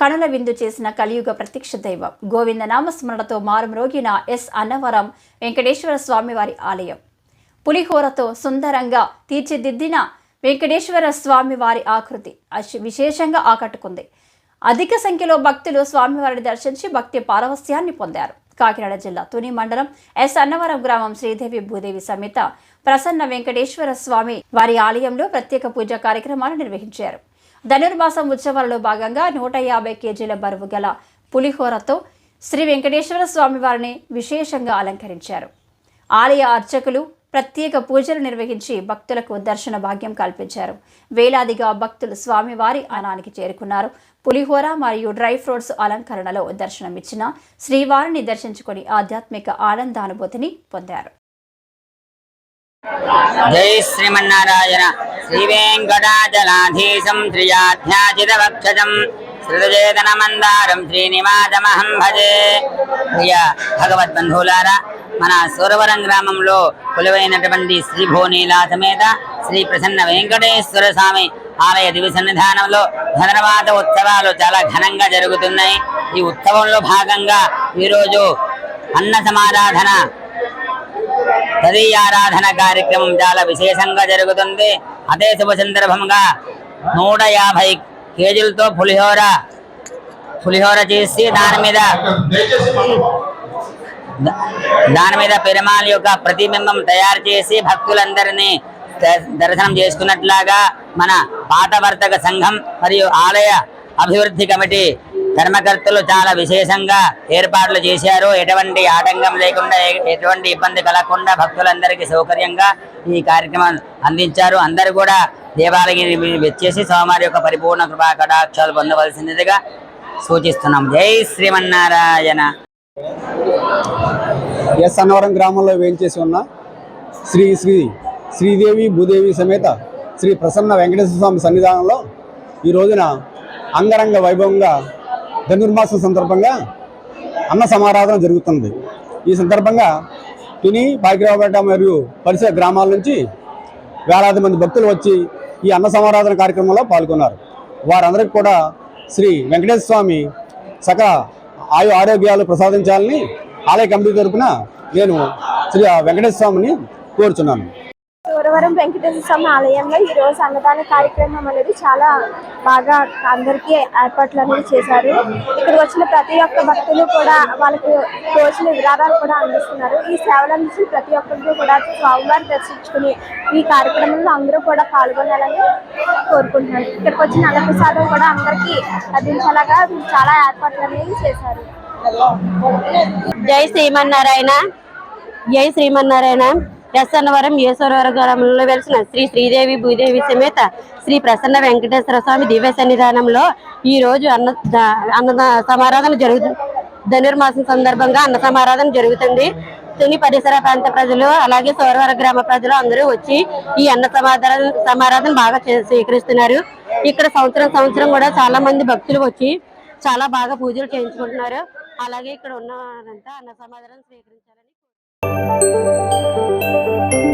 కనుల విందు చేసిన కలియుగ ప్రత్యక్ష దైవం. గోవింద నామస్మరణతో మారుమ్రోగిన ఎస్. అన్నవరం వెంకటేశ్వర స్వామివారి ఆలయం. పులిహోరతో సుందరంగా తీర్చిదిద్దిన వెంకటేశ్వర స్వామి వారి ఆకృతి విశేషంగా ఆకట్టుకుంది. అధిక సంఖ్యలో భక్తులు స్వామివారిని దర్శించి భక్తి పారవస్యాన్ని పొందారు. కాకినాడ జిల్లా తుని మండలం ఎస్. అన్నవరం గ్రామం శ్రీదేవి భూదేవి సమేత ప్రసన్న వెంకటేశ్వర స్వామి వారి ఆలయంలో ప్రత్యేక పూజా కార్యక్రమాలు నిర్వహించారు. ధనుర్మాసం ఉత్సవాలలో భాగంగా నూట యాభై కేజీల బరువు గల పులిహోరతో శ్రీ వెంకటేశ్వర స్వామి వారిని విశేషంగా అలంకరించారు. ఆలయ అర్చకులు ప్రత్యేక పూజలు నిర్వహించి భక్తులకు దర్శన భాగ్యం కల్పించారు. వేలాదిగా భక్తులు స్వామివారి ఆనానికి చేరుకున్నారు. పులిహోర మరియు డ్రై ఫ్రూట్స్ అలంకరణలో దర్శనమిచ్చిన శ్రీవారిని దర్శించుకొని ఆధ్యాత్మిక ఆనందానుభూతిని పొందారు. జై శ్రీమన్నారాయణ. శ్రీవేంకటాచలాధీశం శ్రియాధ్యాచితవక్షజం శృతచేతన మందారం శ్రీనివాసమహం భజే. ప్రియ భగవద్బంధువులారా మన సూరవరం గ్రామంలో కొలువైనటువంటి శ్రీ భువనీలా సమేత శ్రీ ప్రసన్న వెంకటేశ్వర స్వామి ఆలయ దివి సన్నిధానంలో ధనర్వాత ఉత్సవాలు చాలా ఘనంగా జరుగుతున్నాయి. ఈ ఉత్సవంలో భాగంగా ఈరోజు అన్న సమారాధన తదీయారాధన కార్యక్రమం చాలా విశేషంగా జరుగుతుంది. అదే శుభ సందర్భంగా నూట యాభై కేజీలతో పులిహోర పులిహోర చేసి దాని మీద దాని మీద పెరుమాళ్ యొక్క ప్రతిబింబం తయారు చేసి భక్తులందరినీ ద- దర్శనం చేసుకున్నట్లాగా మన పాతవర్తక సంఘం మరియు ఆలయ అభివృద్ధి కమిటీ ధర్మకర్తలు చాలా విశేషంగా ఏర్పాట్లు చేశారు. ఎటువంటి ఆటంకం లేకుండా ఎటువంటి ఇబ్బంది కలగకుండా భక్తులందరికీ సౌకర్యంగా ఈ కార్యక్రమం అందించారు. అందరూ కూడా దేవాలయం వచ్చేసి స్వామివారి యొక్క పరిపూర్ణ కృపా కటాక్షాలు పొందవలసిందిగా సూచిస్తున్నాం. జై శ్రీమన్నారాయణ. ఎస్ అన్నవరం గ్రామంలో వేయించేసి ఉన్న శ్రీ శ్రీ శ్రీదేవి భూదేవి సమేత శ్రీ ప్రసన్న వెంకటేశ్వర స్వామి సన్నిధానంలో ఈ రోజున అంగరంగ వైభవంగా ధనుర్మాసం సందర్భంగా అన్న సమారాధన జరుగుతుంది. ఈ సందర్భంగా తుని పాకిరావుపేట మరియు పరిసర గ్రామాల నుంచి వేలాది మంది భక్తులు వచ్చి ఈ అన్న సమారాధన కార్యక్రమంలో పాల్గొన్నారు. వారందరికీ కూడా శ్రీ వెంకటేశ్వర స్వామి సకల ఆయు ఆరోగ్యాలు ప్రసాదించాలని ఆలయ కమిటీ తరపున నేను శ్రీ వెంకటేశ్వర స్వామిని కోరుచున్నాను. సూరవరం వెంకటేశ్వర స్వామి ఆలయంలో ఈ రోజు అన్నదాన కార్యక్రమం అనేది చాలా బాగా అందరికీ ఏర్పాట్లు అనేది చేశారు. ఇక్కడ వచ్చిన ప్రతి ఒక్క భక్తులు కూడా వాళ్ళకి తోచిన విరాళాలు కూడా అందిస్తున్నారు. ఈ సేవలు అందించిన ప్రతి ఒక్కరికి కూడా స్వామివారు దర్శించుకుని ఈ కార్యక్రమంలో అందరూ కూడా పాల్గొనాలని కోరుకుంటున్నాను. ఇక్కడికి వచ్చిన అన్నప్రసాదం కూడా అందరికీ అందించేలాగా చాలా ఏర్పాట్లు అనేది చేశారు. జై శ్రీమన్నారాయణ. జై శ్రీమన్నారాయణ. ఎస్ఎన్వరం ఈశ్వరవరం గ్రామంలో వెలిసిన శ్రీ శ్రీదేవి భూదేవి సమేత శ్రీ ప్రసన్న వెంకటేశ్వర స్వామి దివ్య సన్నిధానంలో ఈ రోజు అన్న అన్న సమారాధన జరుగుతుంది ధనుర్మాసం సందర్భంగా అన్న సమారాధన జరుగుతుంది. తుని పరిసర ప్రాంత ప్రజలు అలాగే సోరవర గ్రామ ప్రజలు అందరూ వచ్చి ఈ అన్న సమాధాన సమారాధన బాగా స్వీకరిస్తున్నారు. ఇక్కడ సంవత్సరం సంవత్సరం కూడా చాలా మంది భక్తులు వచ్చి చాలా బాగా పూజలు చేయించుకుంటున్నారు. అలాగే ఇక్కడ ఉన్నవారంతా అన్న సమాధానం స్వీకరించాలని Música